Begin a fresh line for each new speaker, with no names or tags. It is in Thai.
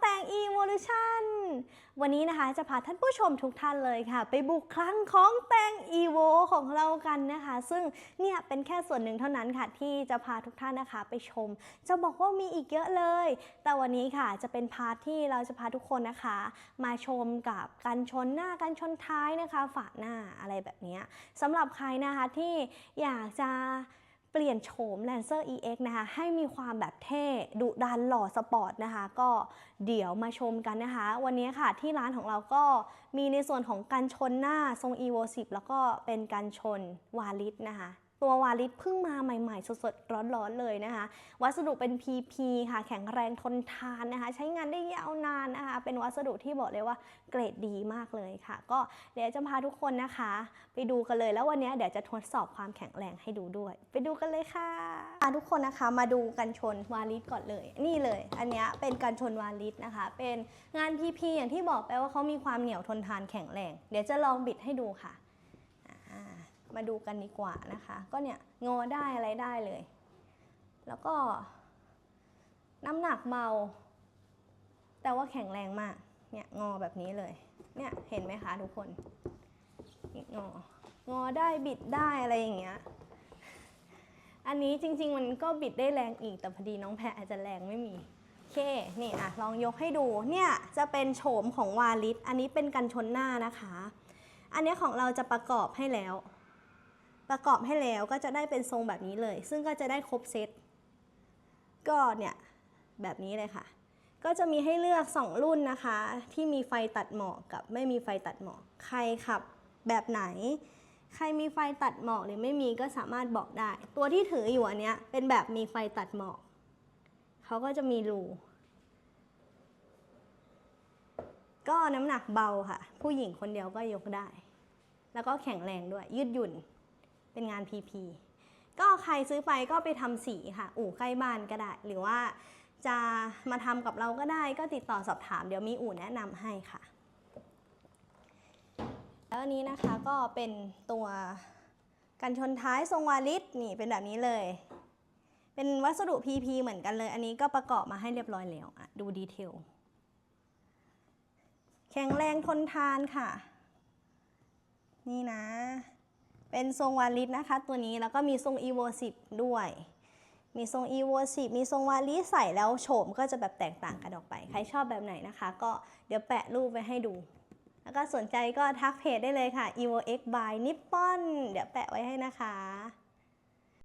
แตง Evolution วันนี้นะคะจะพาท่านผู้ชมทุกท่านเลยค่ะ ไปบุกคลังของแตง Evo ของเรากันนะคะ ซึ่งเนี่ยเป็นแค่ส่วนหนึ่งเท่านั้นค่ะที่จะพาทุกท่านนะคะไปชม จะบอกว่ามีอีกเยอะเลย แต่วันนี้ค่ะจะเป็นพาร์ทที่เราจะพาทุกคนนะคะ มาชมกับการชนหน้าการชนท้ายนะคะ ฝาหน้าอะไรแบบนี้สำหรับใครนะคะที่อยากจะ เปลี่ยนโฉม Lancer EX นะคะ ให้มีความแบบเท่ดุดันหล่อสปอร์ตนะคะ ก็เดี๋ยวมาชมกันนะคะ วันนี้ค่ะที่ร้านของเราก็มีในส่วนของการชนหน้าทรง Evo 10 แล้วก็เป็นการชนวาลิสนะคะ ตัววาลิสเพิ่งมาใหม่ๆ สดๆ ร้อนๆ เลยนะคะ วัสดุเป็น PP ค่ะ แข็งแรงทนทานนะคะ ใช้งานได้ยาวนานนะคะ เป็นวัสดุที่บอกเลยว่าเกรดดีมากเลยค่ะ ก็เดี๋ยวจะพาทุกคนนะคะ ไปดูกันเลยแล้ววันนี้เดี๋ยวจะทดสอบความแข็งแรงให้ดูด้วย ไปดูกันเลยค่ะทุกคนนะคะมาดูกันชนวาลิสก่อนเลย นี่เลย อันนี้เป็นการชนวาลิสนะคะ เป็นงาน PP อย่างที่บอกไปว่าเขามีความเหนียวทนทานแข็งแรง เดี๋ยวจะลองบิดให้ดูค่ะ มาดูกันดีกว่านะคะ ก็เนี่ยงอได้อะไรได้เลย แล้วก็น้ำหนักเบา แต่ว่าแข็งแรงมาก เนี่ยงอแบบนี้เลย เนี่ยเห็นไหมคะทุกคน งอ งอได้บิดได้อะไรอย่างเงี้ย อันนี้จริง ๆ มันก็บิดได้แรงอีกแต่พอดีน้องแพรอาจจะแรงไม่มีโอเค นี่อะลองยกให้ดู เนี่ยจะเป็นโฉมของวาลิสอันนี้เป็นกันชนหน้านะคะ อันนี้ของเราจะประกอบให้แล้ว ประกอบให้แล้วก็จะได้เป็นทรงแบบนี้เลย ซึ่งก็จะได้ครบเซตก็เนี่ยแบบนี้เลยค่ะ ก็จะมีให้เลือก 2 รุ่นนะคะ ที่มีไฟตัดหมอกกับไม่มีไฟตัดหมอก ใครขับแบบไหน ใครมีไฟตัดหมอกหรือไม่มีก็สามารถบอกได้ ตัวที่ถืออยู่อันเนี้ยเป็นแบบมีไฟตัดหมอกเขาก็จะมีรูก็น้ำหนักเบาค่ะ ผู้หญิงคนเดียวก็ยกได้ แล้วก็แข็งแรงด้วยยืดหยุ่น เป็นงาน PP ก็ใครซื้อไปก็ไปทำสีค่ะ อู่ใกล้บ้านก็ได้ หรือว่าจะมาทำกับเราก็ได้ก็ติดต่อสอบถามเดี๋ยวมีอู่แนะนำให้ค่ะ แล้วอันนี้นะคะก็เป็นตัวกันชนท้ายทรงวาลิสนี่เป็นแบบนี้เลย เป็นวัสดุ PP เหมือนกันเลย อันนี้ก็ประกอบมาให้เรียบร้อยแล้วอะดูดีเทลแข็งแรงทนทานค่ะ นี่นะ เป็นทรงวาลิสนะคะตัวนี้แล้วก็มีทรงอีโว10 ด้วย มีทรงอีโว10 มีทรงวาลิสใส่แล้วโฉมก็จะแบบแตกต่างกันออกไป ใครชอบแบบไหนนะคะ ก็เดี๋ยวแปะรูปไว้ให้ดู แล้วก็สนใจก็ทักเพจได้เลยค่ะ evo x by nippon เดี๋ยวแปะไว้ให้นะคะ